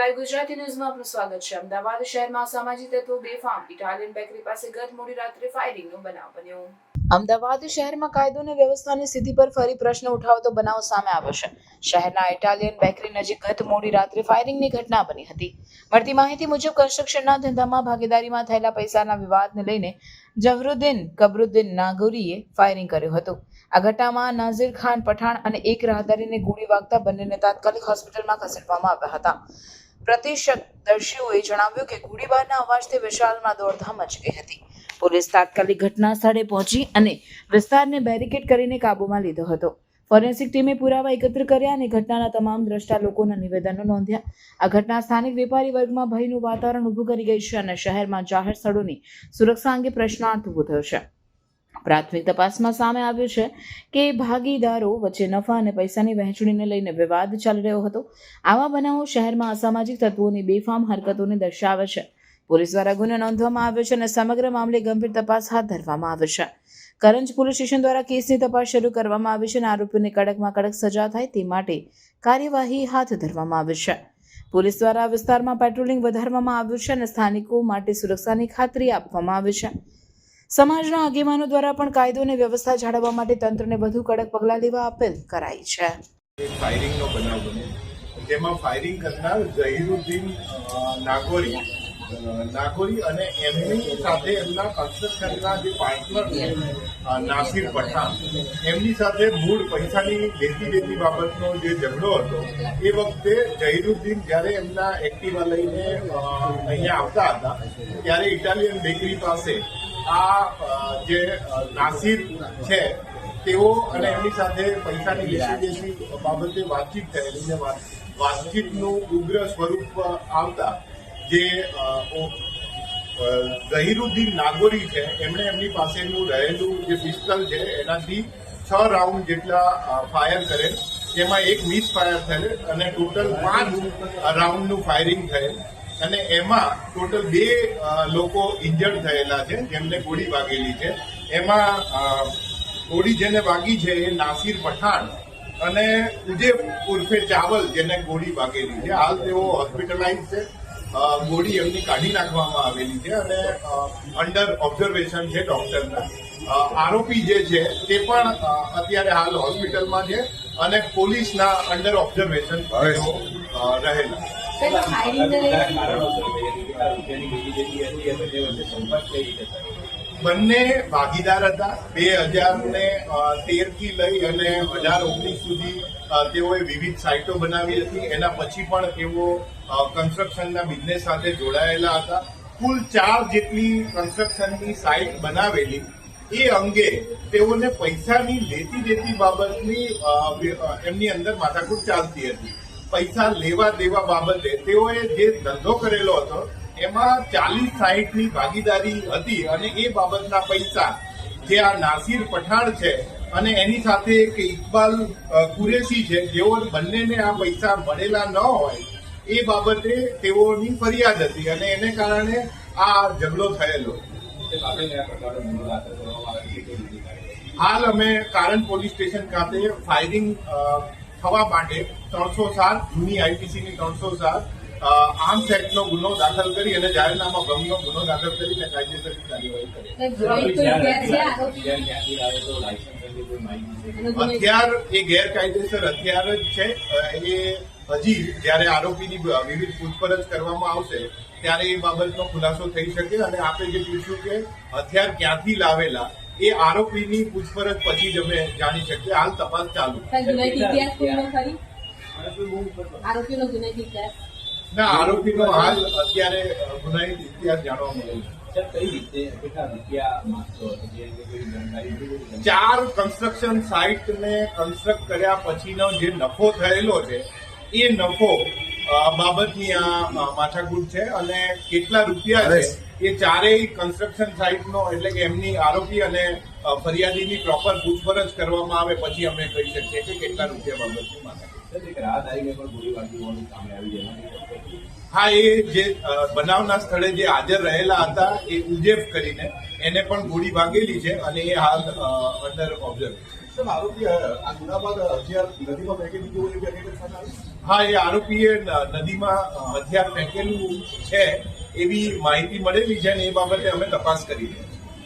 Live Gujarati ન્યૂઝમાં આપનું સ્વાગત છે. અમદાવાદ શહેરમાં સામાજિક તત્વો બેફામ. ઇટાલિયન બેકરી પાસે ગત મોડી રાત્રે ફાયરિંગનો બનાવ બન્યો. અમદાવાદ શહેરમાં કાયદો અને વ્યવસ્થાની સ્થિતિ પર ફરી પ્રશ્ન ઉઠાવતો બનાવ સામે આવ્યો છે. શહેરના ઇટાલિયન બેકરી નજીક ગત મોડી રાત્રે ફાયરિંગની ઘટના બની હતી. મળતી માહિતી મુજબ કન્સ્ટ્રક્શનના ધંધામાં ભાગીદારીમાં થયેલા પૈસાના વિવાદને લઈને જહરુદ્દીન કબરુદ્દીન નાગોરીએ ફાયરિંગ કર્યું હતું. આ ઘટનામાં નાઝીર ખાન પઠાણ અને એક રાહદારીને ગોળી વાગતા બંનેને તાત્કાલિક હોસ્પિટલમાં ખસેડવામાં આવ્યા હતા. પ્રત્યક્ષદર્શીઓએ જણાવ્યું કે ગોળીબારના અવાજથી વિશાલમાં દોડધામ મચી ગઈ હતી. પોલીસ તાત્કાલિક ઘટના સ્થળે પહોંચી અને વિસ્તારને બેરિકેડ કરીને કાબૂમાં લીધો હતો. ફોરેન્સિક ટીમે પુરાવા એકત્ર કર્યા અને ઘટનાના તમામ દ્રષ્ટા લોકોના નિવેદનો નોંધ્યા. આ ઘટના સ્થાનિક વેપારી વર્ગમાં ભયનું વાતાવરણ ઊભું કરી ગઈ છે અને શહેરમાં જાહેર સ્થળોની સુરક્ષા અંગે પ્રશ્નાર્થ ઊભો થયો છે. પ્રાથમિક તપાસમાં સામે આવ્યું છે કે ભાગીદારો વચ્ચે નફા અને પૈસાની વહેંચણીને લઈને વિવાદ ચાલી રહ્યો હતો. આવા બનાવો શહેરમાં અસામાજિક તત્વોની બેફામ હરકતોને દર્શાવે છે. પોલીસ દ્વારા ગુનો નોંધવામાં આવ્યો છે અને સમગ્ર મામલે ગંભીર તપાસ હાથ ધરવામાં આવે છે. કરંજ પોલીસ સ્ટેશન દ્વારા કેસની તપાસ શરૂ કરવામાં આવી છે અને આરોપીને કડકમાં કડક સજા થાય તે માટે કાર્યવાહી હાથ ધરવામાં આવી છે. પોલીસ દ્વારા વિસ્તારમાં પેટ્રોલિંગ વધારવામાં આવ્યું છે અને સ્થાનિકો માટે સુરક્ષાની ખાતરી આપવામાં આવી છે. સમાજના આગેવાનો દ્વારા પણ કાયદો અને વ્યવસ્થા જાળવવા માટે તંત્રને વધુ કડક પગલાં લેવા અપીલ કરાઈ છે. ફાયરિંગનો બનાવ બન્યો. જેમાં ફાયરિંગ કરનાર ઝહીરુદ્દીન નાગોરી નાગોરી અને એમની સાથે એમના કન્સ્ટ્રક્શનના જે પાર્ટનર નાસિર પઠાણ, એમની સાથે મૂળ પૈસાની લેતી દેતી બાબતનો જે ઝઘડો હતો, એ વખતે ઝહીરુદ્દીન જ્યારે એમના એક્ટિવા લઈને અહીંયા આવતા હતા, ત્યારે ઇટાલિયન બેકરી પાસે આ જે નાસિર છે, તેઓ અને એમની સાથે પૈસાની લેતી દેશી બાબતે વાતચીત થયેલી ને વાતચીતનું ઉગ્ર સ્વરૂપ આવતા જે ઝહીરુદ્દીન નાગોરી છે, એમણે એમની પાસેનું રહેલું જે પિસ્તલ છે, એનાથી છ રાઉન્ડ જેટલા ફાયર કરેલ. જેમાં એક મિસ ફાયર થયેલ અને ટોટલ પાંચ રાઉન્ડનું ફાયરિંગ થયેલ. અને એમાં ટોટલ બે લોકો ઇન્જર્ડ થયેલા છે જેમને ગોળી વાગેલી છે. એમાં ગોળી જેને વાગી છે એ નાસિર પઠાણ અને ઉજેબ ઉર્ફે ચાવલ જેને ગોળી વાગેલી છે. હાલ તેઓ હોસ્પિટલાઇઝ છે. ગોળી એમની કાઢી નાખવામાં આવેલી છે અને અંડર ઓબ્ઝર્વેશન છે ડોક્ટરના આરોપી જે છે તે પણ અત્યારે હાલ હોસ્પિટલમાં છે અને પોલીસના અંડર ઓબ્ઝર્વેશન રહેલા બંને ભાગીદાર હતા. બે હજાર ને તેરથી લઈ અને હજાર ઓગણીસ સુધી તેઓએ વિવિધ સાઇટો બનાવી હતી. એના પછી પણ તેઓ કન્સ્ટ્રક્શનના બિઝનેસ સાથે જોડાયેલા હતા. કુલ ચાર જેટલી કન્સ્ટ્રક્શનની સાઇટ બનાવેલી. એ અંગે તેઓને પૈસાની લેતી દેતી બાબતની એમની અંદર માથાકૂટ ચાલતી હતી. પૈસા લેવા દેવા બાબતે તેઓએ જે ધંધો કરેલો હતો, એમાં ચાલીસ સાહીઠની ભાગીદારી હતી અને એ બાબતના પૈસા જે આ નાસિર પઠાણ છે અને એની સાથે એક ઇકબાલ કુરેશી છે, જેઓ બંનેને આ પૈસા મળેલા ન હોય, એ બાબતે તેઓની ફરિયાદ હતી અને એને કારણે આ ઝઘડો થયેલો. હાલ અમે કારણ પોલીસ સ્ટેશન ખાતે ફાયરિંગ થવા માટે ત્રણસો સાત જૂની આઈપીસીની ત્રણસો સાત આર્મ્સ એક્ટનો ગુનો દાખલ કરી અને જાહેરનામા ભંગનો ગુનો દાખલ કરીને કાયદેસરની કાર્યવાહી કરી. હથિયાર એ ગેરકાયદેસર હથિયાર જ છે. એ હજી જ્યારે આરોપીની વિવિધ પૂછપરછ કરવામાં આવશે ત્યારે એ બાબતનો ખુલાસો થઈ શકે અને આપે જે પૂછ્યું કે હથિયાર ક્યાંથી લાવેલા એ આરોપીની પૂછપરછ પછી જ અમે જાણી શકીએ. હાલ તપાસ ચાલુ ના આરોપીનો હાલ અત્યારે ગુનાહિત ઇતિહાસ જાણવા મળે છે? ચાર કન્સ્ટ્રક્શન સાઇટને કન્સ્ટ્રક્ટ કર્યા પછીનો જે નફો થયેલો છે એ નફો બાબતની આ માથાકૂટ છે અને કેટલા રૂપિયા છે એ ચારેય કન્સ્ટ્રક્શન સાઇટનો એટલે કે એમની આરોપી અને ફરિયાદીની પ્રોપર પૂછપરછ કરવામાં આવે પછી અમે કહી શકીએ કે કેટલા રૂપિયા બાબતની માથાકૂટ સર, એક રાહદારીને પણ ગોળી વાગી આવી હા એ જે બનાવના સ્થળે જે હાજર રહેલા હતા એ ઉજેફ કરીને એને પણ ગોળી વાગેલી છે અને એ હાલ અંડર ઓબ્ઝર્વ સાહેબ હા, એ આરોપીએ નદીમાં હથિયાર ફેંકેલું છે એવી માહિતી મળેલી છે અને એ બાબતે અમે તપાસ કરી રહ્યા છીએ.